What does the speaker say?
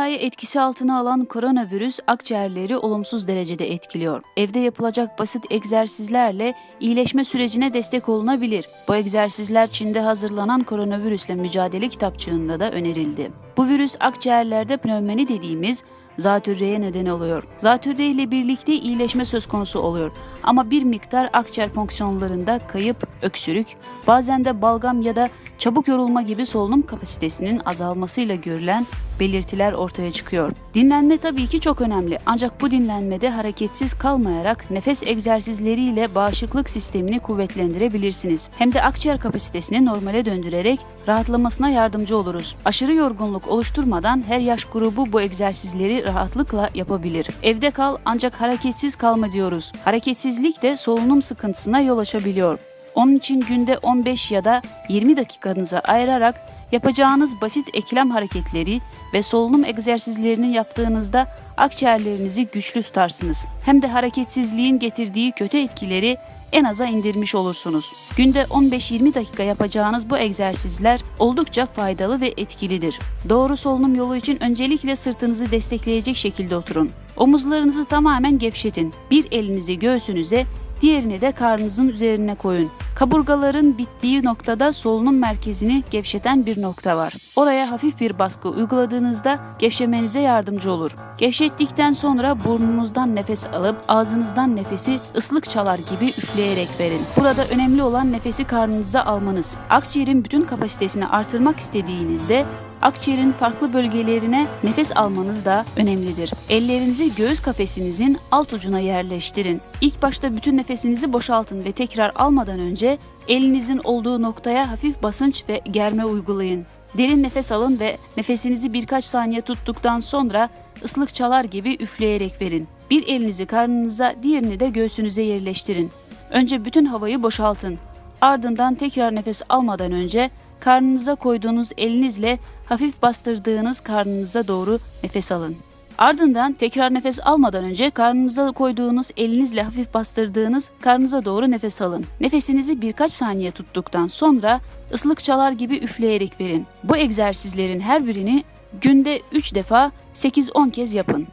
dünyayı etkisi altına alan koronavirüs akciğerleri olumsuz derecede etkiliyor. Evde yapılacak basit egzersizlerle iyileşme sürecine destek olunabilir. Bu egzersizler Çin'de hazırlanan koronavirüsle mücadele kitapçığında da önerildi. Bu virüs akciğerlerde pnömoni dediğimiz zatürreye neden oluyor. Zatürre ile birlikte iyileşme söz konusu oluyor. Ama bir miktar akciğer fonksiyonlarında kayıp, öksürük, bazen de balgam ya da çabuk yorulma gibi solunum kapasitesinin azalmasıyla görülen belirtiler ortaya çıkıyor. Dinlenme tabii ki çok önemli ancak bu dinlenmede hareketsiz kalmayarak nefes egzersizleriyle bağışıklık sistemini kuvvetlendirebilirsiniz. Hem de akciğer kapasitesini normale döndürerek rahatlamasına yardımcı oluruz. Aşırı yorgunluk oluşturmadan her yaş grubu bu egzersizleri rahatlıkla yapabilir. Evde kal ancak hareketsiz kalma diyoruz. Hareketsizlik de solunum sıkıntısına yol açabiliyor. Onun için günde 15 ya da 20 dakikanızı ayırarak yapacağınız basit eklem hareketleri ve solunum egzersizlerini yaptığınızda akciğerlerinizi güçlü tutarsınız. Hem de hareketsizliğin getirdiği kötü etkileri en aza indirmiş olursunuz. Günde 15-20 dakika yapacağınız bu egzersizler oldukça faydalı ve etkilidir. Doğru solunum yolu için öncelikle sırtınızı destekleyecek şekilde oturun. Omuzlarınızı tamamen gevşetin. Bir elinizi göğsünüze, diğerini de karnınızın üzerine koyun. Kaburgaların bittiği noktada solunum merkezini gevşeten bir nokta var. Oraya hafif bir baskı uyguladığınızda gevşemenize yardımcı olur. Gevşettikten sonra burnunuzdan nefes alıp ağzınızdan nefesi ıslık çalar gibi üfleyerek verin. Burada önemli olan nefesi karnınıza almanız. Akciğerin bütün kapasitesini artırmak istediğinizde akciğerin farklı bölgelerine nefes almanız da önemlidir. Ellerinizi göğüs kafesinizin alt ucuna yerleştirin. İlk başta bütün nefesinizi boşaltın ve tekrar almadan önce elinizin olduğu noktaya hafif basınç ve germe uygulayın. Derin nefes alın ve nefesinizi birkaç saniye tuttuktan sonra ıslık çalar gibi üfleyerek verin. Bir elinizi karnınıza, diğerini de göğsünüze yerleştirin. Önce bütün havayı boşaltın. Ardından tekrar nefes almadan önce karnınıza koyduğunuz elinizle hafif bastırdığınız karnınıza doğru nefes alın. Ardından tekrar nefes almadan önce karnınıza koyduğunuz elinizle hafif bastırdığınız karnınıza doğru nefes alın. Nefesinizi birkaç saniye tuttuktan sonra ıslık çalar gibi üfleyerek verin. Bu egzersizlerin her birini günde 3 defa 8-10 kez yapın.